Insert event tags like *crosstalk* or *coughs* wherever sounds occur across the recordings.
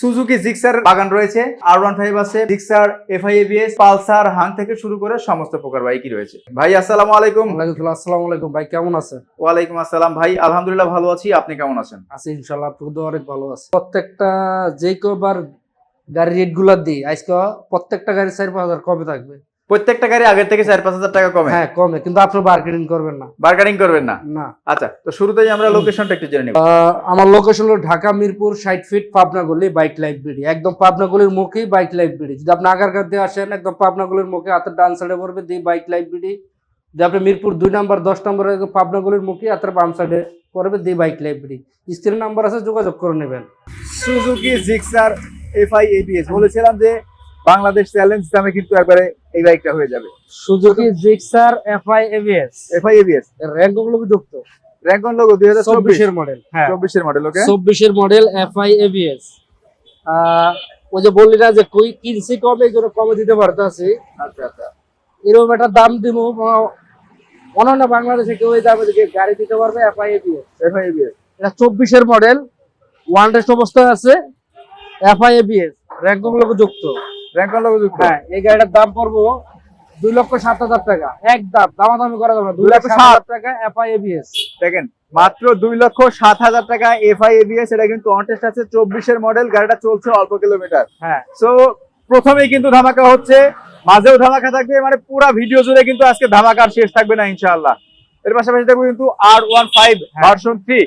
Suzuki Gixxer বাগান রয়েছে R one five আছে জিক্সার এফআই এবিএস পালসার হাং থেকে শুরু করে সমস্ত প্রকার বাইকই রয়েছে। ভাই আসসালামু আলাইকুম। আসসালাম আলাইকুম ভাই কেমন আছে ওয়ালাইকুম আসসালাম। ভাই আলহামদুলিল্লাহ ভালো আছি। আপনি কেমন আছেন? আছি ইনশাল্লাহ আপনি তো অনেক ভালো আছে। প্রত্যেকটা যে কবার গাড়ি রেটগুলা দিই আজকে প্রত্যেকটা গাড়ি চার পাঁচ হাজার কমে থাকবে। প্রত্যেকটা গাড়ি আগের থেকে চার পাঁচ হাজার টাকা কমে? হ্যাঁ কমে কিন্তু আপনি মার্কেটিং করবেন না। বার্গারিং করবেন না? না। আচ্ছা তো শুরুতেই আমরা লোকেশনটা একটু জেনে নেব। আহ, আমার লোকেশন হলো ঢাকা মিরপুর ষাট ফিট পাবনা গলি বাইক লাইব্রেরি একদম পাবনা গলির মুখেই বাইক লাইব্রেরি যদি আপনি আগারকার দিয়ে আসেন একদম পাবনা গলির মুখে হাতের ডান সাইডে পড়বে দিয়ে বাইক লাইব্রেরি যদি আপনি মিরপুর দুই নাম্বার দশ নম্বরে পাবনা গলির মুখে হাতের বাম সাইডে পড়বে দিয়ে বাইক লাইব্রেরি স্ত্রীর নাম্বার আছে যোগাযোগ করে নেবেন। সুজুকি জিক্সার এফআই এবিএস বলেছিলাম যে বাংলাদেশ চ্যালেঞ্জ দামে কিন্তু একবারে এই বাইকটা হয়ে যাবে। Suzuki Gixxer FI ABS FI ABS র্যাঙ্কগুলো যুক্ত র্যাঙ্কন লোগো দুই হাজার চব্বিশ। চব্বিশের মডেল হ্যাঁ। চব্বিশের মডেল ওকে চব্বিশের মডেল এফআই এভিএস ওই যে বললি না যে কই কিনছি কমে এই জন্য কমে দিতে পারতেছি। আচ্ছা আচ্ছা। এরকম একটা দাম দিব অন্যান্য বাংলাদেশে কেউ এই দামে গাড়ি দিতে পারবে এফআই এভিএস এফআই এবিএস এটা চব্বিশের মডেল ওয়ান টেস্ট অবস্থায় আছে এফআই এভিএস র্যাঙ্কগুলো যুক্ত? র্যাঙ্কন লোগো যুক্ত হ্যাঁ এই গাড়িটার দাম পড়ব দুই লক্ষ সাত হাজার টাকা। এক দাম দামাদামি করা যাবে না। দুই দুই লক্ষ লক্ষ সাত সাত। টাকা এফআই এভিএস দেখেন মাত্র দুই লক্ষ সাত হাজার টাকা এফআই এবিএস এটা কিন্তু অনটেস্ট আছে চব্বিশের মডেল গাড়িটা চলছে অল্প কিলোমিটার হ্যাঁ। সো প্রথমেই কিন্তু ধামাকা হচ্ছে মাঝেও ধামাকা থাকবে মানে পুরো ভিডিও জুড়ে কিন্তু আজকে ধামাকা শেষ থাকবে না ইনশাআল্লাহ। এর পাশাপাশি দেখব কিন্তু R one five. Version three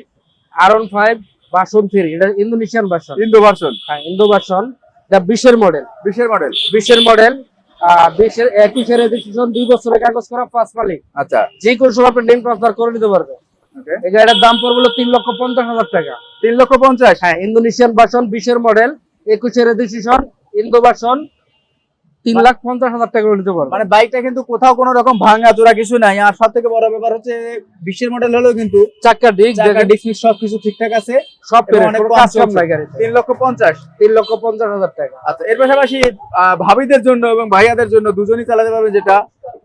R one five version three এটা ইন্দোনেশিয়ান ভার্সন ইন্দো ভার্সন হ্যাঁ ইন্দো ভার্সন এটা বিশের মডেল বিশের মডেল বিশের মডেল বিশের একুশের রেজিস্ট্রেশন দুই বছরের কাগজ করা পাঁচ মালিক। আচ্ছা। যে কোনো সময় আপনি নেম ট্রান্সফার করে নিতে এই গাড়িটার দাম পড়বে তিন লক্ষ পঞ্চাশ হাজার টাকা। তিন লক্ষ পঞ্চাশ? হ্যাঁ ইন্দোনেশিয়ান বিশের মডেল একুশের রেজিস্ট্রেশন ইন্দো ভার্সন তিন লাখ পঞ্চাশ হাজার টাকা নিতে পারবে। মানে বাইকটা কিন্তু কোথাও কোনো রকম ভাঙা চোরা কিছু নাই। আর সব থেকে বড় ব্যাপার হচ্ছে বিশের মডেল হলেও কিন্তু চাকা ডিক চাকা ডিসমিস সবকিছু ঠিকঠাক আছে। সব। তিন লক্ষ পঞ্চাশ। তিন লক্ষ পঞ্চাশ হাজার টাকা। আচ্ছা এর পাশাপাশি ভাবিদের জন্য এবং ভাইয়াদের জন্য দুজনই চালাতে পারবে যেটা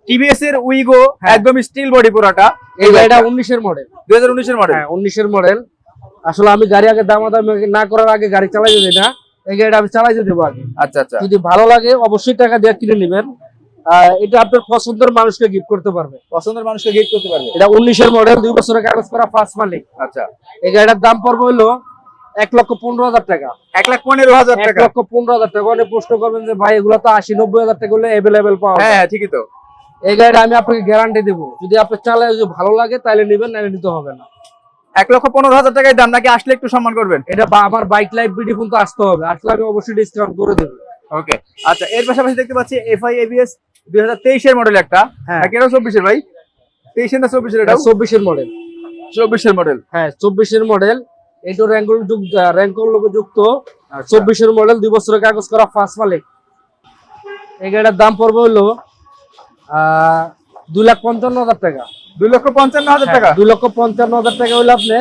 টিভিএস এর উইগো হ্যাঁ। একদম স্টিল বডি পুরাটা। এই গাড়িটা উনিশের মডেল দুই হাজার উনিশের মডেল হ্যাঁ উনিশের মডেল আসলে আমি গাড়ি আগে দামাদামি না করার আগে গাড়ি চালাই দিই না এই গাড়িটা আমি চালাই দেবো আগে আচ্ছা আচ্ছা। যদি ভালো লাগে অবশ্যই টাকা দিয়ে কিনে নেবেন। এটা আপনার পছন্দের মানুষকে গিফট করতে পারবে। পছন্দের মানুষকে গিফট করতে পারবে? এটা উনিশের মডেল দুই বছরের কাগজ করা ফার্স্ট মালিক। আচ্ছা। এই গাড়িটার দাম পড়বে হলো এক লক্ষ পনেরো হাজার টাকা। এক লাখ পনেরো হাজার এক টাকা। লক্ষ পনেরো হাজার টাকা। অনেক প্রশ্ন করবেন যে ভাই এগুলো তো আশি নব্বই হাজার টাকা হলে অ্যাভেলেবেল পাওয়া হ্যাঁ হ্যাঁ ঠিকই তো। এই গাড়িটা আমি আপনাকে গ্যারান্টি দেবো। যদি আপনি চালায় যদি ভালো লাগে তাহলে নেবেন নাহলে নিতে হবে না। এক লক্ষ পনেরো হাজার টাকায় দাম নাকি আসলে একটু সম্মান করবেন? এটা আমার বাইক লাইফ বিডি কিন্তু আসতে হবে। আসলে আমি অবশ্যই ডিসকাউন্ট করে দেবো। ওকে আচ্ছা এর পাশাপাশি দেখতে পাচ্ছি এফআই এবিএস দুই হাজার তেইশের মডেল একটা। হ্যাঁ। এটাও চব্বিশের ভাই? তেইশের না চব্বিশের এটা চব্বিশের মডেল চব্বিশের মডেল হ্যাঁ চব্বিশের মডেল এইটো র্যাঙ্কল যুক্ত র্যাঙ্কল লোক যুক্ত। আচ্ছা। চব্বিশের মডেল দুই বছরের কাগজ করা ফার্স্ট মালিক। এই গাড়িটার দাম পড়বে হলো আহ, দুই লাখ পঞ্চান্ন হাজার টাকা। দুই লক্ষ পঞ্চান্ন হাজার টাকা। দুই লক্ষ পঞ্চান্ন হাজার টাকা হলে আপনি।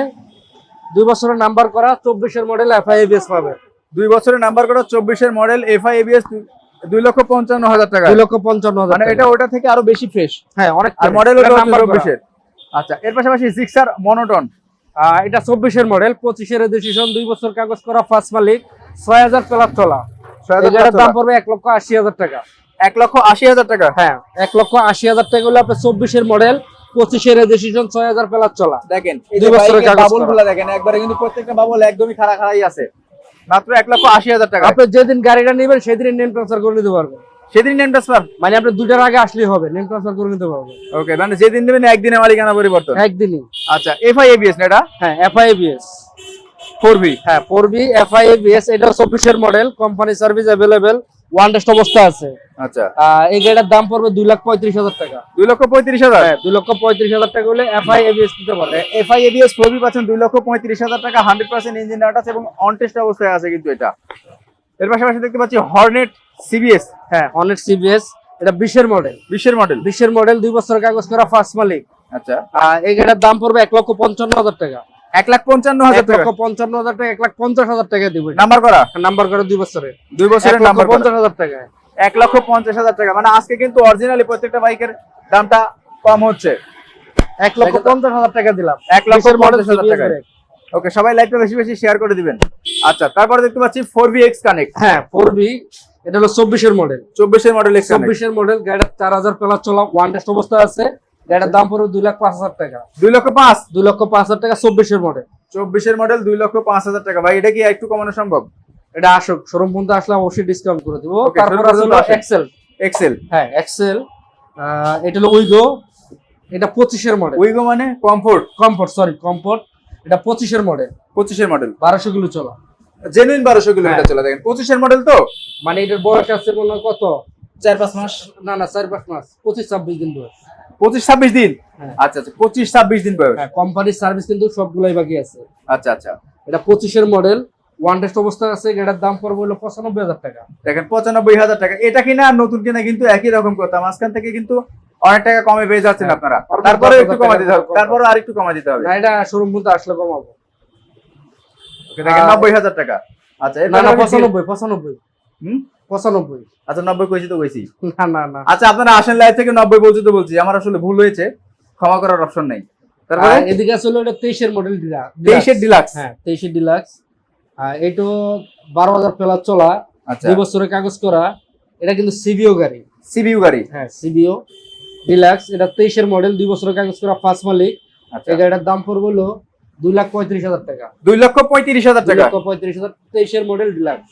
দুই বছরের নাম্বার করা চব্বিশের মডেল এফআই এবিএস পাবে। দুই বছরের নাম্বার করা চব্বিশের মডেল এফআই এবিএস দুই লক্ষ পঞ্চান্ন হাজার টাকা। দুই লক্ষ পঞ্চান্ন হাজার মানে এটা ওটা থেকে আরও বেশি ফ্রেশ হ্যাঁ অনেক আর মডেল নাম্বার নাম্বার চব্বিশের। আচ্ছা এর পাশাপাশি জিক্সার মনোটন এটা চব্বিশের মডেল পঁচিশের রেজিস্ট্রেশন দুই বছর কাগজ করা ফার্স্ট মালিক ছয় হাজার প্লাস চলা গাড়ির দাম পড়বে এক লক্ষ আশি হাজার টাকা। এক লক্ষ আশি হাজার টাকা। হ্যাঁ এক লক্ষ আশি হাজার টাকা হলে আপনার চব্বিশের মডেল রেজিস্ট্রেশন ছয় হাজার প্লাস চলা। দেখেন দুই বছরের কাগজ দেখেন একবারে কিন্তু প্রত্যেকটা বাবল একদমই খাড়া খাড়াই আছে। মাত্র এক লক্ষ আশি হাজার টাকা। আপনি যেদিন গাড়িটা নেবেন সেদিন নেম ট্রান্সফার করে নিতে পারবেন। সেদিন নেম ট্রান্সফার মানে আপনি আগে আসলেই হবে নেম ট্রান্সফার করে নিতে পারবেন। ওকে মানে যেদিন দেবেন একদিনে মালিকানা পরিবর্তন। একদিনই। আচ্ছা এফআই এবিএস না এটা? হ্যাঁ এফআই এবিএস ফোর ভি হ্যাঁ ফোর বি এফআই এবিএস এটা চব্বিশের model company service available on test অবস্থা আছে। আচ্ছা। এই গাড়িটার দাম পড়বে দুই লাখ পঁয়ত্রিশ হাজার টাকা। দুই লক্ষ পঁয়ত্রিশ হাজার? হ্যাঁ দুই লক্ষ পঁয়ত্রিশ হাজার টাকা হলে এফআই এবিএস দিতে পারবে। এফআই এবিএস ফোর ভি পাচ্ছেন দুই লক্ষ পঁয়ত্রিশ হাজার টাকা হান্ড্রেড পার্সেন্ট ইঞ্জিন আছে এবং অন টেস্ট অবস্থায় আছে কিন্তু এটা। এর পাশাপাশি দেখতে পাচ্ছি হর্নেট সিবিএস হ্যাঁ অনেক সিবিএস এটা বিশের মডেল বিশ্বের মডেল বিশের মডেল দুই বছর কাগজ করা ফার্স্ট মালিক। আচ্ছা। এই গাড়ির দাম পড়বে এক লক্ষ পঞ্চান্ন হাজার টাকা। এক লাখ পঞ্চান্ন হাজার টাকা। পঞ্চান্ন হাজার টাকা এক লাখ পঞ্চাশ হাজার টাকা দিব। নাম্বার করা? নাম্বার করা দুই বছরে দুই বছরের নাম্বার পঞ্চাশ হাজার টাকা এক লক্ষ পঞ্চাশ হাজার টাকা। মানে আজকে কিন্তু অরিজিনালি প্রত্যেকটা বাইকের দামটা কম হচ্ছে। এক লক্ষ পঞ্চাশ হাজার টাকা দিলাম। এক লক্ষ পঞ্চাশ হাজার টাকা ওকে সবাই লাইভটা বেশি বেশি শেয়ার করে দিবেন। আচ্ছা তারপরে দেখতে পাচ্ছি ফোর ভি এক্স কানেক্ট হ্যাঁ ফোর বি এটা হলো চব্বিশের মডেল চব্বিশের মডেল চব্বিশের মডেল গাড়িটা চার হাজার প্লাস চলা ওয়ান টেস্ট অবস্থা আছে। গাড়িটার দাম পড়বে দুই লাখ পাঁচ হাজার টাকা। দুই লক্ষ পাঁচ? দুই লক্ষ পাঁচ হাজার টাকা চব্বিশের মডেল চব্বিশের মডেল দুই লক্ষ পাঁচ হাজার টাকা। ভাই এটা কি একটু কমানো সম্ভব? এটা আসুক শোরুম পর্যন্ত আসলে অবশ্যই ডিসকাউন্ট করে দিব। তারপর আসেন। এক্সেল এক্সেল হ্যাঁ এক্সেল এটা হলো উইগো এটা পঁচিশের মডেল উইগো মানে কমফোর্ট কমফোর্ট সরি কমফোর্ট এটা পঁচিশের মডেল পঁচিশের মডেল বারোশো কিলো চলা। জেনুইন বারোশো কিলোমিটার হ্যাঁ। চলে দেখেন। পঁচিশের মডেল তো? মানে এটার বয়স আছে মনে হয় কত? চার পাঁচ মাস। না না চার পাঁচ মাস। পঁচিশ ছাব্বিশ দিন বয়স। পঁচিশ ছাব্বিশ দিন? হ্যাঁ। আচ্ছা আচ্ছা পঁচিশ ছাব্বিশ দিন বয়স। হ্যাঁ কোম্পানির সার্ভিস কিন্তু সবগুলাই বাকি আছে। আচ্ছা আচ্ছা। এটা পঁচিশের মডেল ওয়ান টেস্ট অবস্থা আছে এটার দাম পড়বে হলো পঁচানব্বই হাজার টাকা। দেখেন পঁচানব্বই হাজার টাকা। এটা কিনা আর নতুন কিনা কিন্তু একই রকম কথা। মাঝখান থেকে কিন্তু অনেক টাকা কমে পেয়ে যাচ্ছেন হ্যাঁ। আপনারা। তারপরে একটু কমা দিতে হবে। তারপরে আর একটু কমা দিতে হবে। না এটা শোরুম পর্যন্ত আসলে কমাবো। দেখেন নব্বই হাজার টাকা। আচ্ছা না না পঁচানব্বই পঁচানব্বই। হুম? পঁচানব্বই। আচ্ছা নব্বই কইছি তো কইছি। না না না। আচ্ছা আপনারা আসেন লাইভ থেকে নব্বই বলছি বলছি। আমার আসলে ভুল হয়েছে। ক্ষমা করার অপশন নাই। তারপরে? এদিকে আসলে এটা তেইশের মডেল তেইশের ডিলাক্স হ্যাঁ তেইশের ডিলাক্স এইটো বারো হাজার প্লাস চলা আচ্ছা। দুই বছরের কাগজ করা এটা কিন্তু সিবিও গাড়ি। সিবিও গাড়ি? হ্যাঁ সিবিও। ডিলাক্স এটা তেইশের মডেল দুই বছরের কাগজ করা ফার্স্ট মালিক। আচ্ছা। এই গাড়িটার দাম পড়বে হলো দুই লাখ পঁয়ত্রিশ হাজার টাকা। দুই লক্ষ পঁয়ত্রিশ হাজার টাকা। পঁয়ত্রিশ হাজার তেইশের মডেল ডিলাক্স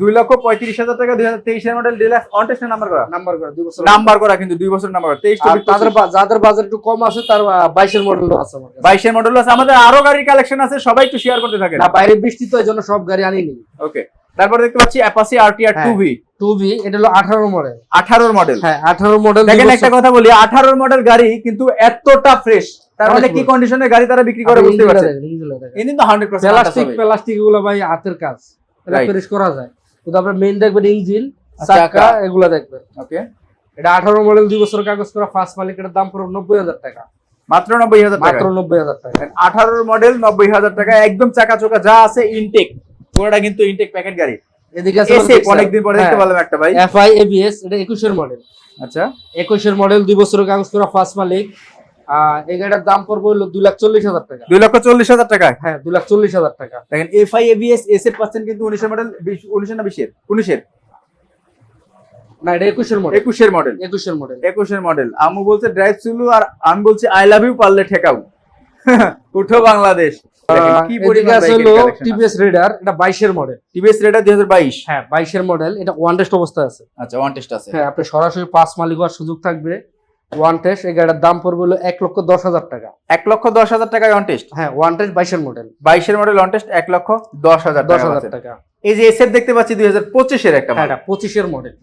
দুই লক্ষ পঁয়ত্রিশ হাজার টাকা দুই হাজার তেইশের model deluxe on test number করা? নাম্বার করা দুই বছর নাম্বার করা কিন্তু দুই বছর নাম্বার তেইশ তাদের যাদের বাজার একটু কম আছে তার বাইশের মডেল আছে বাইশের মডেল আছে। আমাদের আরও গাড়ির কালেকশন আছে সবাই একটু শেয়ার করতে থাকেন। না বাইরে বৃষ্টি তো এই জন্য সব গাড়ি আনিনি। ওকে তারপর দেখতে পাচ্ছি Apache RTR T. Two V two V এটা হলো আঠারো মডেল আঠারোর মডেল হ্যাঁ আঠারো মডেল দেখেন একটা কথা বলি আঠারোর মডেল গাড়ি কিন্তু এতটা ফ্রেশ তার মানে কি। কন্ডিশনের গাড়ি তারা বিক্রি করে বুঝতে পারছেন? প্লাস্টিক প্লাস্টিক এগুলো ভাই হাতের কাজ। ফিনিশ করা যায়। কিন্তু আপনার মেইন দেখবেন ইঞ্জিন চাকা চাকা। এগুলো দেখবেন। ওকে এটা আঠারো মডেল দুই বছর কাগজ করা ফার্স্ট মালিক এটার দাম পড়বে নব্বই হাজার টাকা। মাত্র নব্বই হাজার টাকা। মাত্র নব্বই হাজার টাকা। আঠারোর মডেল নব্বই হাজার টাকা একদম চাকা চোকা যা আছে ইনটেক পুরোটা কিন্তু ইনটেক প্যাকেট গাড়ি। এদিকে আছে অনেকদিন পরে দেখতে পেলাম একটা ভাই। এফআই এবিএস এটা একুশের মডেল আচ্ছা। একুশের মডেল দুই বছরের কাগজ করা ফার্স্ট মালিক। এই গাড়িটার দাম পড়বে হলো দুই লাখ চল্লিশ হাজার টাকা। দুই লক্ষ চল্লিশ হাজার টাকা? হ্যাঁ দুই লাখ চল্লিশ হাজার টাকা। দেখেন এফআই এবিএস এস পাচ্ছেন কিন্তু উনিশের মডেল উনিশের না বিশের? উনিশের। না এটা একুশের মডেল একুশের মডেল একুশের মডেল একুশের মডেল আমু বলছে ড্রাইভ চুলু আর আমি বলছি আই লাভ ইউ পারলে ঠেকাও। *laughs* উঠো বাংলাদেশ। কি পরিমাণ হলো টিভিএস রেডার এটা মডেল টিভিএস রেডার দুই হাজার বাইশ? হ্যাঁ বাইশের মডেল এটা ওয়ান টেস্ট অবস্থা আছে। আচ্ছা ওয়ান টেস্ট আছে। হ্যাঁ আপনি সরাসরি পাঁচ মালিক হওয়ার সুযোগ থাকবে। ওয়ান টেস্ট এই গাড়িটার দাম পড়বে হলো এক লক্ষ দশ হাজার টাকা। এক লক্ষ দশ হাজার টাকায় অন টেস্ট হ্যাঁ ওয়ান টেস্ট বাইশের মডেল বাইশের মডেল অন টেস্ট এক লক্ষ দশ হাজার দশ হাজার টাকা। এই যে এসের দেখতে পাচ্ছি দুই হাজার পঁচিশের একটা হ্যাঁ পঁচিশের মডেল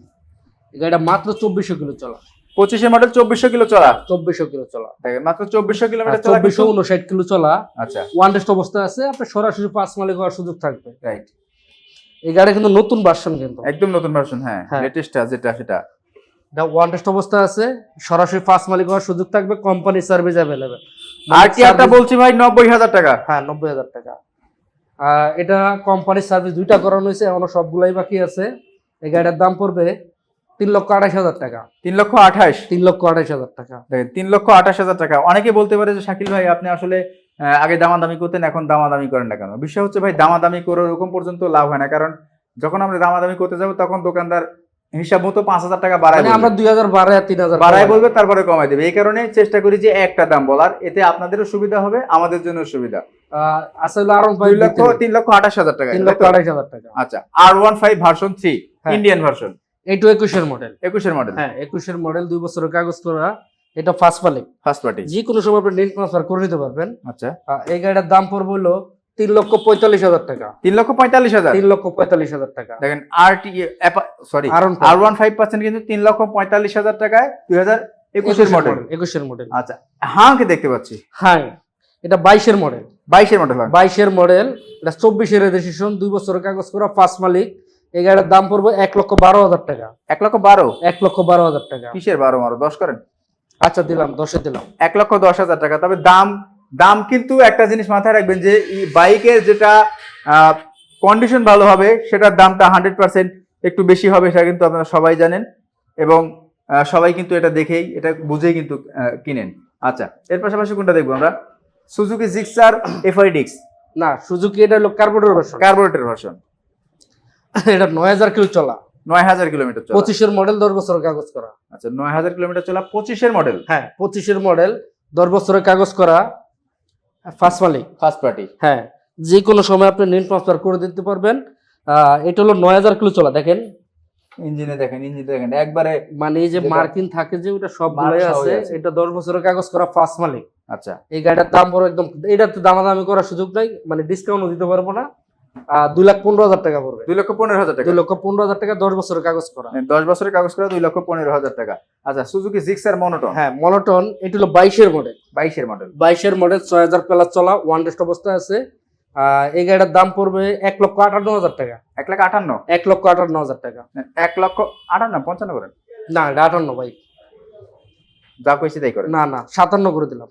এই গাড়িটা মাত্র চব্বিশশো কিলো চলা। পঁচিশের মডেল চব্বিশশো কিলো চলা? চব্বিশশো কিলো চলা। দেখেন মাত্র চব্বিশশো কিলোমিটার চব্বিশশো উনষাট কিলো চলা। আচ্ছা। ওয়ান টেস্ট অবস্থা আছে আপনার সরাসরি পাঁচ মালিক হওয়ার সুযোগ থাকবে। রাইট এই গাড়ি কিন্তু নতুন ভার্সন কিন্তু। একদম নতুন ভার্সন হ্যাঁ হ্যাঁ। লেটেস্ট যেটা সেটা। এটা ওয়ান টেস্ট অবস্থা আছে। সরাসরি পাঁচ মালিক হওয়ার সুযোগ থাকবে কোম্পানি সার্ভিস অ্যাভেলেবেল আর বলছি ভাই নব্বই হাজার টাকা। হ্যাঁ নব্বই হাজার টাকা। এটা কোম্পানির সার্ভিস দুইটা করানো হয়েছে এখনও সবগুলাই বাকি আছে। এই গাড়িটার দাম পড়বে তিন লক্ষ আঠাশ হাজার টাকা। তিন লক্ষ আঠাশ? তিন লক্ষ আঠাশ হাজার টাকা। দেখেন তিন লক্ষ আঠাশ হাজার টাকা। অনেকে বলতে পারে যে শাকিল ভাই আপনি আসলে আগে দামাদামি করতেন এখন দামাদামি করেন না কেন? বিষয় হচ্ছে ভাই দামাদামি করে ওরকম পর্যন্ত লাভ হয় না। কারণ যখন আমরা দামাদামি করতে যাব তখন দোকানদার হিসাব মতো পাঁচ হাজার টাকা বাড়ায় মানে আমরা দুই হাজার আর তিন হাজার বাড়ায় বলবে তারপরে কমাই দেবে। এই কারণে চেষ্টা করি যে একটা দাম বলার। এতে আপনাদেরও সুবিধা হবে আমাদের জন্য সুবিধা। আসলে আরও দুই লক্ষ তিন লক্ষ আঠাশ হাজার টাকা। তিন লক্ষ আঠাশ হাজার টাকা। আচ্ছা R one five version three হ্যাঁ। Indian version. এইটু একুশের মডেল। একুশের মডেল। হ্যাঁ একুশের মডেল দুই বছরের কাগজ করা এটা ফার্স্ট মালিক ফার্স্ট পার্টি যে কোনো সময় আপনি নেট ট্রান্সফার করে নিতে পারবেন। আচ্ছা। এই গাড়িটার দাম পড়বে হলো তিন লক্ষ পঁয়তাল্লিশ হাজার টাকা। তিন লক্ষ পঁয়তাল্লিশ হাজার? তিন লক্ষ পঁয়তাল্লিশ হাজার টাকা। দেখেন R T sorry R one five percent কিন্তু তিন লক্ষ পঁয়তাল্লিশ হাজার টাকায় দুই হাজার একুশের মডেল একুশের মডেল আচ্ছা হাঁকে দেখতে পাচ্ছি? হ্যাঁ এটা বাইশের মডেল বাইশের মডেল বাইশের মডেল এটা চব্বিশের রেজিস্ট্রেশন দুই বছরের কাগজ করা ফার্স্ট মালিক। এই গাড়ির দাম পড়বে এক লক্ষ বারো হাজার টাকা। এক লক্ষ বারো? এক লক্ষ বারো হাজার টাকা। কিসের বারো মারো? দশ করেন। আচ্ছা দিলাম দশে দিলাম। এক লক্ষ দশ হাজার টাকা তবে দাম দাম কিন্তু একটা জিনিস মাথায় রাখবেন যে বাইকের যেটা কন্ডিশন ভালো হবে সেটার দামটা হান্ড্রেড পার্সেন্ট একটু বেশি হবে সেটা কিন্তু আপনারা সবাই জানেন। এবং সবাই কিন্তু এটা দেখেই এটা বুঝেই কিন্তু কিনেন। আচ্ছা এর পাশাপাশি কোনটা দেখব আমরা? সুজুকি জিক্সার এফআই ডিক্স না সুজুকি এটা হলো কার্বোরেটর ভার্সন কার্বোরেটর ভার্সন এটা নয় হাজার কিলো চলা। নয় হাজার কিলোমিটার চলা। পঁচিশের মডেল দশ বছরের কাগজ করা। আচ্ছা নয় হাজার কিলোমিটার চলা পঁচিশের মডেল হ্যাঁ পঁচিশের মডেল দশ বছরের কাগজ করা। ফার্স্ট মালিক ফার্স্ট পার্টি হ্যাঁ যে কোনো সময় আপনি নেট ট্রান্সফার করে দিতে পারবেন। এটা হলো নয় হাজার কিলো চলা দেখেন। ইঞ্জিনে দেখেন ইঞ্জিন দেখেন। একবারে মানে এই যে মার্কিন থাকে যে ওটা সব Mark আছে। এটা দশ বছরের কাগজ করা ফার্স্ট মালিক আচ্ছা। এই গাড়িটার দাম বড় একদম এটাতে দামাদামি করার সুযোগ নাই মানে ডিসকাউন্টও দিতে পারব না। দুই লাখ পনেরো হাজার টাকা পড়বে। দুই লক্ষ পনেরো হাজার টাকা। দুই লক্ষ পনেরো হাজার টাকা দশ বছরের কাগজ করা। দশ বছরের কাগজ করে দুই লক্ষ পনেরো হাজার টাকা। আচ্ছা সুজুকি জিক্সার মনোটন হ্যাঁ মনোটন এটা হলো বাইশের মডেল বাইশের মডেল বাইশের মডেল ছয় হাজার প্লাস চলা ওয়ান টেস্ট অবস্থায় আছে। এই গাড়িটার দাম পড়বে এক লক্ষ আটান্ন হাজার টাকা। এক লাখ আটান্ন? এক লক্ষ আটান্ন হাজার টাকা। এক লক্ষ আটান্ন পঞ্চান্ন করেন না এটা আটান্ন ভাই। যা কইছি তাই করেন না না সাতান্ন করে দিলাম।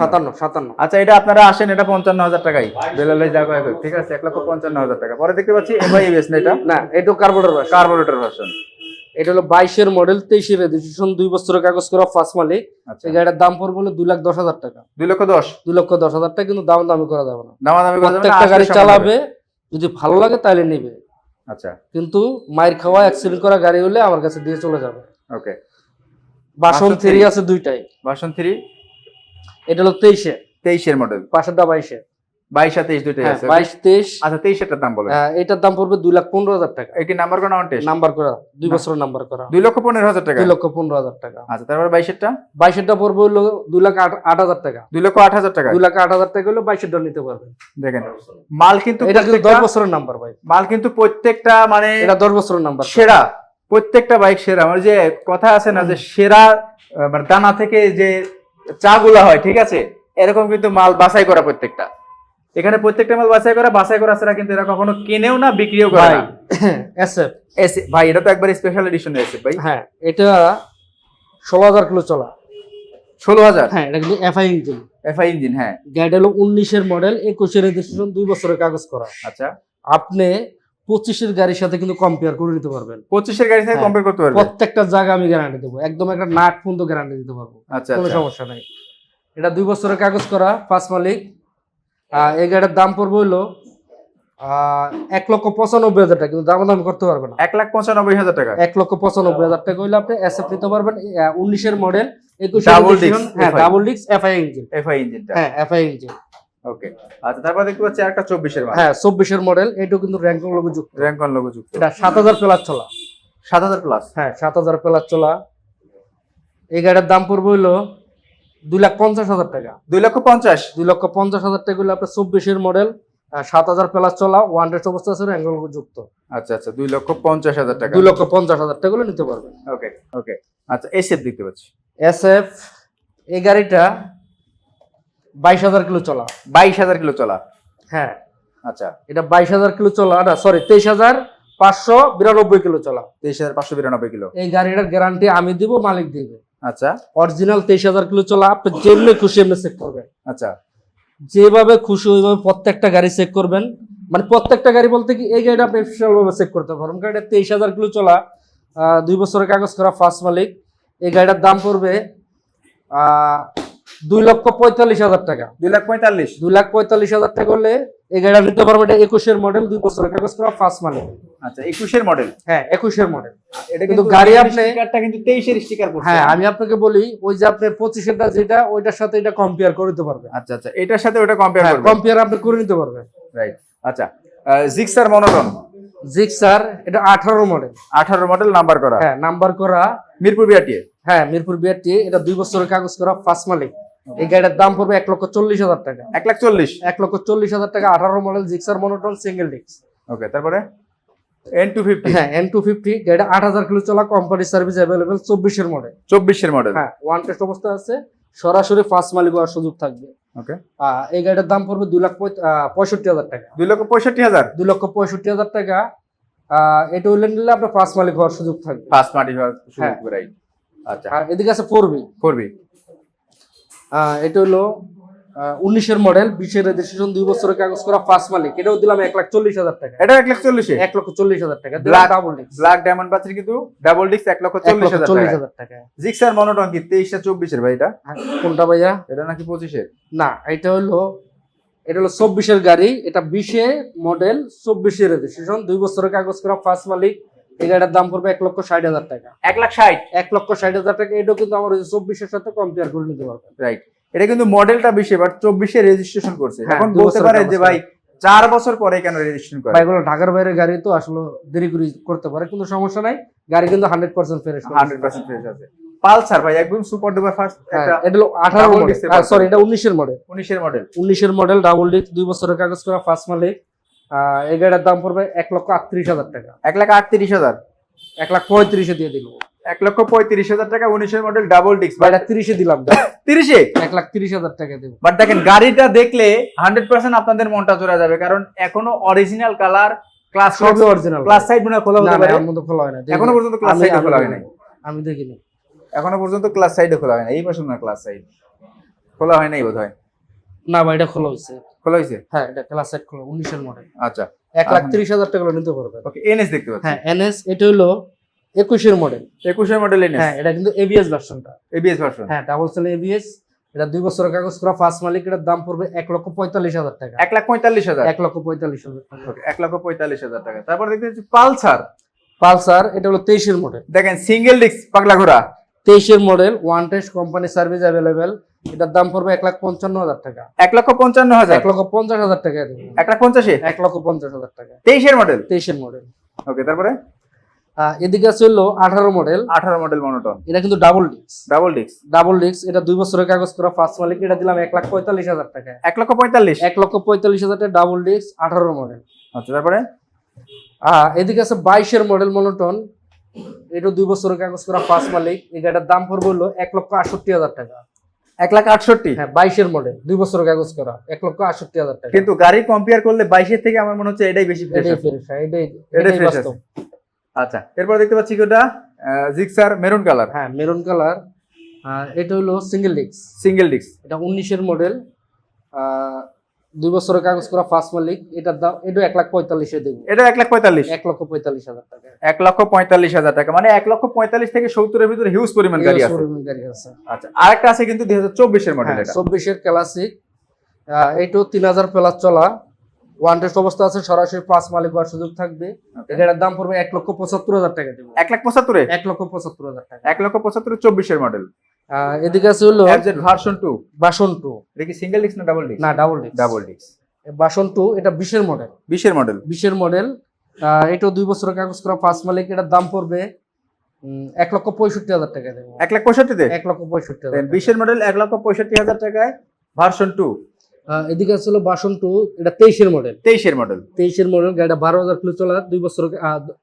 সাতান্ন সাতান্ন। আচ্ছা এটা আপনারা আসেন এটা পঞ্চান্ন হাজার টাকাই। বেলালে যা কয় কয়। ঠিক আছে এক লক্ষ পঞ্চান্ন হাজার টাকা। পরে দেখতে পাচ্ছি এমআই এবিএস না এটা? না এটা কার্বোরেটর ভার্সন কার্বোরেটর ভার্সন এটা হলো বাইশের মডেল তেইশের রেজিস্ট্রেশন দুই বছরের কাগজ করা ফার্স্ট মালিক আচ্ছা। এই গাড়িটার দাম পড়বে হলো দুই লাখ দশ হাজার টাকা। দুই লক্ষ দশ? দুই লক্ষ দশ হাজার টাকা কিন্তু দাম দামি করা যাবে না প্রত্যেকটা গাড়ি চালাবে যদি ভালো লাগে তাহলে নেবে। আচ্ছা। কিন্তু মায়ের খাওয়া অ্যাক্সিডেন্ট করা গাড়ি হলে আমার কাছে দিয়ে চলে যাবে। ওকে বাসন থ্রি। আছে দুইটাই। বাসন থ্রি? এটা হলো তেইশে। তেইশের মডেল পাশেরটা বাইশে। বাইশ আর তেইশ দুইটাই হ্যাঁ আছে বাইশ তেইশ। আচ্ছা তেইশেরটার দাম বলেন আহ, এটার দাম পড়বে দুই লাখ পনেরো হাজার টাকা। একটি নাম্বার টেস্ট নাম্বার করা দুই বছরের নাম্বার করা। দুই লক্ষ পনেরো হাজার টাকা? দুই লক্ষ পনেরো হাজার টাকা। আচ্ছা তারপরে বাইশেরটা? বাইশেরটা পড়বে হলো দুই লাখ আট হাজার টাকা। দুই লক্ষ আট হাজার টাকা? দুই লাখ আট হাজার টাকা হলে বাইশেরটা নিতে পারবেন দেখেন মাল কিন্তু এটা কিন্তু দশ বছরের নাম্বার ভাই। মাল কিন্তু প্রত্যেকটা মানে এটা দশ বছরের নাম্বার। সেরা প্রত্যেকটা বাইক সেরা। মানে যে কথা আছে না যে সেরা মানে দানা থেকে যে চা গুলা হয় ঠিক আছে? এরকম কিন্তু মাল বাছাই করা প্রত্যেকটা। এখানে প্রত্যেকটা মাল বাছাই করা বাছাই করা ছাড়া কিন্তু এরা কখনো কেনেও না বিক্রিও করে না। *coughs* এসে- ভাই এটা তো একবার স্পেশাল এডিশন এসে ভাই। হ্যাঁ এটা ষোলো হাজার কিলো চলা। ষোলো হাজার? হ্যাঁ এটা কিন্তু এফআই ইঞ্জিন এফআই ইঞ্জিন হ্যাঁ। গাড়িটা হলো উনিশের মডেল একুশের রেজিস্ট্রেশন দুই বছরের কাগজ করা। আচ্ছা। আপনি পঁচিশের গাড়ির সাথে কিন্তু কম্পেয়ার করে নিতে পারবেন। পঁচিশের গাড়ি থেকে হ্যাঁ। কম্পেয়ার করতে পারবেন প্রত্যেকটা জায়গা আমি গ্যারান্টি দেবো। একদম একটা নাট পর্যন্ত গ্যারান্টি দিতে পারব। আচ্ছা কোনো আচ্ছা। সমস্যা নাই। এটা দুই বছরের কাগজ করা পাঁচ মালিক। এই গাড়ির দাম পড়বে আহ, এক লক্ষ পঁচানব্বই হাজার টাকা। কিন্তু দাম দাম করতে পারবে না। এক লাখ পঁচানব্বই হাজার টাকা? এক লক্ষ পঁচানব্বই হাজার টাকা হইলে আপনি অ্যাসেপ্ট নিতে পারবেন। উনিশের মডেল একুশ ডাবল disc হ্যাঁ ডাবল ডিক্স এফআই ইঞ্জিন এফআই ইঞ্জিনটা হ্যাঁ এফআই ইঞ্জিন ওকে। আচ্ছা তারপর দেখতে পাচ্ছি একটা চব্বিশের হ্যাঁ চব্বিশের মডেল এটাও কিন্তু র্যাঙ্কিং লোক যুক্ত। র্যাঙ্ক অন লোগো যুক্ত। এটা সাত হাজার প্লাস চলা। সাত হাজার প্লাস হ্যাঁ সাত হাজার প্লাস চলা। এই গাড়ির দাম পড়বে হইল দুই লাখ পঞ্চাশ হাজার টাকা। দুই লক্ষ পঞ্চাশ? দুই লক্ষ পঞ্চাশ হাজার টাকা হলে আপনার চব্বিশের মডেল সাত হাজার প্লাস চলা ওয়ান ডেট অবস্থা আছে র্যাঙ্কিং লোক যুক্ত। আচ্ছা আচ্ছা দুই লক্ষ পঞ্চাশ হাজার টাকা। দুই লক্ষ পঞ্চাশ হাজার টাকা হলে নিতে পারবেন। ওকে ওকে। আচ্ছা এসএফ দেখতে পাচ্ছি। এস এফ এই গাড়িটা বাইশ হাজার কিলো চলা। বাইশ হাজার কিলো চলা। হ্যাঁ। আচ্ছা। এটা বাইশ হাজার কিলো চলা না সরি তেইশ হাজার পাঁচশো বিরানব্বই কিলো চলা। তেইশ হাজার পাঁচশো বিরানব্বই কিলো। এই গাড়িটার গ্যারান্টি আমি দিব মালিক দিবে। আচ্ছা। অরিজিনাল তেইশ হাজার কিলো চলা আপনি যেমনি খুশি এমনি চেক করবেন। আচ্ছা। যেভাবে খুশি ওইভাবে প্রত্যেকটা গাড়ি চেক করবেন। মানে প্রত্যেকটা গাড়ি বলতে কি এই গাড়িটা আপনি ভাবে চেক করতে পারবেন। গাড়িটা তেইশ হাজার কিলো চলা দুই বছরের কাগজ করা ফার্স্ট মালিক। এই গাড়িটার দাম পড়বে দুই লক্ষ পঁয়তাল্লিশ হাজার টাকা। দুই লাখ পঁয়তাল্লিশ। দুই লাখ পঁয়তাল্লিশ হাজার টাকা হলে এই গাড়িটা নিতে পারবেন এটা একুশের মডেল দুই বছরের কাগজ করা ফার্স্ট মালিক আচ্ছা একুশের মডেল হ্যাঁ একুশের মডেল এটা কিন্তু গাড়ি আপনি- স্টিকারটা কিন্তু তেইশের স্টিকার করছে হ্যাঁ আমি আপনাকে বলি ওই যে আপনি পঁচিশেরটা যেটা ওইটার সাথে এটা কম্পেয়ার করে নিতে পারবেন আচ্ছা আচ্ছা এটার সাথে ওটা কম্পেয়ার করবে। কম্পেয়ার আপনি করে নিতে পারবেন রাইট আচ্ছা জিক্সার মনোটন জিক্সার এটা আঠারো মডেল আঠারো মডেল নাম্বার করা। হ্যাঁ নাম্বার করা। মিরপুর বিআরটিএ। হ্যাঁ মিরপুর বিআরটি এটা দুই বছরের কাগজ করা ফার্স্ট মালিক। এই গাড়িটার দাম পড়বে এক লক্ষ চল্লিশ হাজার টাকা। এক লাখ চল্লিশ? এক লক্ষ চল্লিশ হাজার টাকা আঠারো model Gixxer monotone single disc okay তারপরে? এন টু ফিফটি হ্যাঁ এন টু ফিফটি গাড়িটা আট হাজার কিলো চলা কোম্পানি সার্ভিস অ্যাভেলেবেল চব্বিশের মডেল চব্বিশের মডেল হ্যাঁ ওয়ান টেস্ট অবস্থা আছে সরাসরি ফার্স্ট মালিক হওয়ার সুযোগ থাকবে। ওকে এই গাড়িটার দাম পড়বে দুই লাখ পঁয়ষট্টি হাজার টাকা। দুই লক্ষ পঁয়ষট্টি হাজার? দুই লক্ষ পঁয়ষট্টি হাজার টাকা। এটা উল্লেখ নিলে আপনার ফার্স্ট মালিক হওয়ার সুযোগ থাকবে। পাঁচ মাটি হ্যাঁ। রাইট আচ্ছা। আর এদিকে আছে ফোর বি করবি এটা হলো উনিশের মডেল বিশের রেজিস্ট্রেশন দুই বছরের কাগজ করা ফার্স্ট মালিক। এটাও দিলাম এক লাখ চল্লিশ হাজার টাকা। এটা এক লাখ চল্লিশে? এক লক্ষ চল্লিশ হাজার টাকা। ডাবল ডিস্ক ব্ল্যাক ডায়মন্ড পাচ্ছেন কিন্তু ডাবল ডিস্ক এক লক্ষ চল্লিশ হাজার চল্লিশ টাকা হাজার টাকা জিক্সার মনোটন কি? তেইশটা চব্বিশের ভাই এটা? কোনটা ভাইয়া? এটা নাকি পঁচিশের? না এটা হলো এটা হলো চব্বিশের গাড়ি। এটা বিশে মডেল চব্বিশের রেজিস্ট্রেশন দুই বছরের কাগজ করা ফার্স্ট মালিক। এই গাড়িটার দাম পড়বে এক লক্ষ ষাট হাজার টাকা। এক লাখ ষাট? এক লক্ষ ষাট হাজার টাকা এটাও কিন্তু আমার চব্বিশের সাথে কম্পেয়ার করে নিতে পারবেন রাইট এটা কিন্তু মডেলটা বিশে বাট চব্বিশে রেজিস্ট্রেশন করছে। হ্যাঁ, এখন বলতে পারে যে ভাই চার বছর পরে কেন রেজিস্ট্রেশন করে? বা ঢাকার বাইরের গাড়ি তো আসলে দেরি করে করতে পারে কিন্তু সমস্যা নাই। গাড়ি কিন্তু hundred percent fresh hundred percent fresh আছে। পালসার ভাই একদম সুপার ডুপার ফার্স্ট এটা হলো মডেল disc সরি এটা উনিশের মডেল উনিশের মডেল উনিশের মডেল ডাবল ডিস্ক দুই বছরের কাগজ করা ফার্স্ট মালিক এই গাড়ির দাম পড়বে এক লক্ষ আটত্রিশ হাজার টাকা। এক লাখ আটত্রিশ হাজার। এক লাখ পঁয়ত্রিশে দিয়ে দিল। এক লক্ষ পঁয়ত্রিশ হাজার টাকা উনিশের মডেল ডাবল ডিস্ক বা এটা তিরিশে দিলাম। তিরিশে? এক লাখ তিরিশ হাজার টাকা দেবো। বাট দেখেন গাড়িটা দেখলে হান্ড্রেড পার্সেন্ট আপনাদের মনটা জোড়া যাবে কারণ এখনও অরিজিনাল কালার ক্লাস সবই অরিজিনাল ক্লাস সাইড মনে খোলা হতে পারে? খোলা হয় না। এখনও পর্যন্ত ক্লাস আমি- খোলা হয় নাই। দেখিনি। আমি দেখিনি। এখনও পর্যন্ত ক্লাস সাইডে খোলা হয় না এই পাশে না ক্লাস সাইড খোলা হয় নাই বোধ হয় না ভাই এটা খোলা হয়েছে। খোলা হয়েছে? হ্যাঁ এটা ক্লাস সেট খোলা উনিশের মডেল আচ্ছা। এক লাখ তিরিশ হাজার টাকা নিতে পারবে ওকে এনএস দেখতে পাচ্ছি। হ্যাঁ এনএস এটা হলো একুশের মডেল একুশের মডেল এনএস হ্যাঁ এটা কিন্তু এবিএস ভার্সনটা এবিএস ভার্সন হ্যাঁ ডাবল সেল এবিএস এটা দুই বছরের কাগজ করা ফার্স্ট মালিক এটার দাম পড়বে এক লক্ষ পঁয়তাল্লিশ হাজার টাকা। এক লাখ পঁয়তাল্লিশ হাজার? এক লক্ষ পঁয়তাল্লিশ হাজার টাকা। এক লক্ষ পঁয়তাল্লিশ হাজার টাকা। তারপর দেখতে পাচ্ছি পালসার। পালসার এটা হলো তেইশের মডেল দেখেন সিঙ্গেল ডিস্ক পাগলা ঘোড়া। তেইশের model on test company service available এটার দাম পড়বে এক লাখ পঞ্চান্ন হাজার টাকা। এক লক্ষ পঞ্চান্ন হাজার? এক লক্ষ পঞ্চাশ হাজার টাকা এক লাখ পঞ্চাশে এক লক্ষ পঞ্চাশ হাজার টাকা। তেইশের মডেল? তেইশের মডেল। ওকে তারপরে? এদিকে আছে হলো আঠারো মডেল। আঠারো মডেল মনোটন। এটা কিন্তু double disc. Double disc? Double disc এটা দুই বছরের কাগজ করা ফার্স্ট মালিক এটা দিলাম এক লাখ পঁয়তাল্লিশ হাজার টাকা। এক লক্ষ পঁয়তাল্লিশ? এক লক্ষ পঁয়তাল্লিশ হাজার টাকা ডাবল ডিস্ক আঠারো মডেল। আচ্ছা তারপরে? আহ এদিকে আছে বাইশের মডেল মনোটন। এটা দুই বছরের কাগজ করা ফার্স্ট মালিক। এই গাড়িটার দাম পড়বে হলো এক লক্ষ আটষট্টি হাজার টাকা। এক লাখ আটষট্টি। হ্যাঁ বাইশের মডেল দুই বছর কাগজ করা এক লক্ষ আটষট্টি হাজার টাকা। কিন্তু গাড়ি কম্পেয়ার করলে বাইশের থেকে আমার মনে হচ্ছে এটাই বেশি এটাই ফ্রেশ এটাই এটাই এটাই আচ্ছা এরপর দেখতে পাচ্ছি কি ওটা? জিক্সার মেরুন কালার হ্যাঁ মেরুন কালার এটা হলো সিঙ্গেল ডিস্ক সিঙ্গেল ডিস্ক এটা উনিশের মডেল দুই বছরের কাগজ করা ফার্স্ট মালিক এটার দাম এটা এক লাখ পঁয়তাল্লিশে দেবো। এটা এক লাখ পঁয়তাল্লিশ? এক লক্ষ পঁয়তাল্লিশ হাজার টাকা। এক লক্ষ পঁয়তাল্লিশ হাজার টাকা। মানে এক লক্ষ পঁয়তাল্লিশ থেকে সত্তরের ভিতরে হিউজ পরিমাণ গাড়ি আছে। showroom গাড়ি আছে। আচ্ছা আরেকটা আছে কিন্তু দুই হাজার চব্বিশের মডেল হ্যাঁ চব্বিশের ক্লাসিক তিন হাজার প্লাস চলা। ওয়ান টেস্ট অবস্থা আছে সরাসরি পাঁচ মালিক হওয়ার সুযোগ থাকবে। এটার দাম পড়বে এক লক্ষ পঁচাত্তর হাজার টাকা দেবো। এক লাখ পঁচাত্তরে? এক লক্ষ পঁচাত্তর হাজার টাকা। এক লক্ষ পঁচাত্তরে চব্বিশের মডেল এদিকে আছে হলো FZ version two version two এটা কি সিঙ্গেল ডিস্ক না ডাবল ডিস্ক না double disc double disc version two এটা বিশের মডেল বিশের মডেল বিশের মডেল এটা দুই বছরের কাগজ করা ফার্স্ট মালিক এটার দাম পড়বে এক লক্ষ পঁয়ষট্টি হাজার টাকা দেবো। এক লাখ পঁয়ষট্টিতে? এক লক্ষ পঁয়ষট্টি হাজার বিশের মডেল এক লক্ষ পঁয়ষট্টি হাজার টাকায় ভার্সন টু এদিকে আছে হলো বাসন টু এটা তেইশের মডেল তেইশের মডেল তেইশের মডেল গাড়িটা বারো হাজার কিলো চলা দুই বছর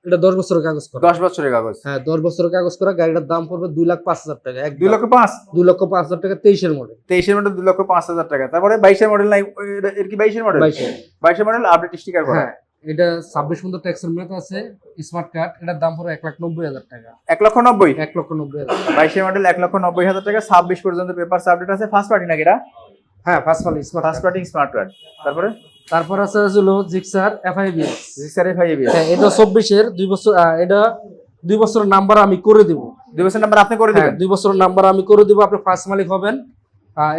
এটা দশ বছরের কাগজ করা। দশ বছরের কাগজ। হ্যাঁ দশ বছরের কাগজ করা গাড়িটার দাম পড়বে দুই লাখ পাঁচ হাজার টাকা এক দুই লক্ষ পাঁচ? দুই লক্ষ পাঁচ হাজার টাকা তেইশের মডেল তেইশের মডেল দুই লক্ষ পাঁচ হাজার টাকা। তারপরে বাইশের মডেল নাই এর- কি বাইশের মডেল বাইশে বাইশের মডেল আপডেট স্টিকার করা। হ্যাঁ এটা ছাব্বিশ পর্যন্ত ট্যাক্সের মেয়াদ আছে স্মার্ট কার্ড এটার দাম পড়বে এক লাখ নব্বই হাজার টাকা। এক লক্ষ নব্বই? এক লক্ষ নব্বই হাজার বাইশের মডেল এক লক্ষ নব্বই হাজার টাকা ছাব্বিশ পর্যন্ত পেপার আপডেট আছে। ফার্স্ট পার্টি নাকি এটা? হ্যাঁ ফার্স্ট মালিক smart first party smart card তারপরে? তারপর আছে হলো জিক্সার এফআইবিএস জিক্সার এফ হ্যাঁ এটা চব্বিশের দুই বছর এটা দুই বছরের নাম্বার আমি করে দিব। দুই বছর নাম্বার আপনি করে হ্যাঁ দেবেন? দুই বছরের নাম্বার আমি করে দিব আপনি ফার্স্ট মালিক হবেন।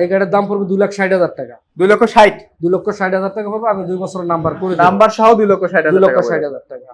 এই গাড়ির দাম পড়বে দুই লাখ ষাট হাজার টাকা। দুই লক্ষ ষাট? দুই লক্ষ ষাট হাজার টাকা পড়বে আমি দুই বছরের নাম্বার করে নাম্বার সহ দুই লক্ষ ষাট দুই লক্ষ ষাট হাজার টাকা।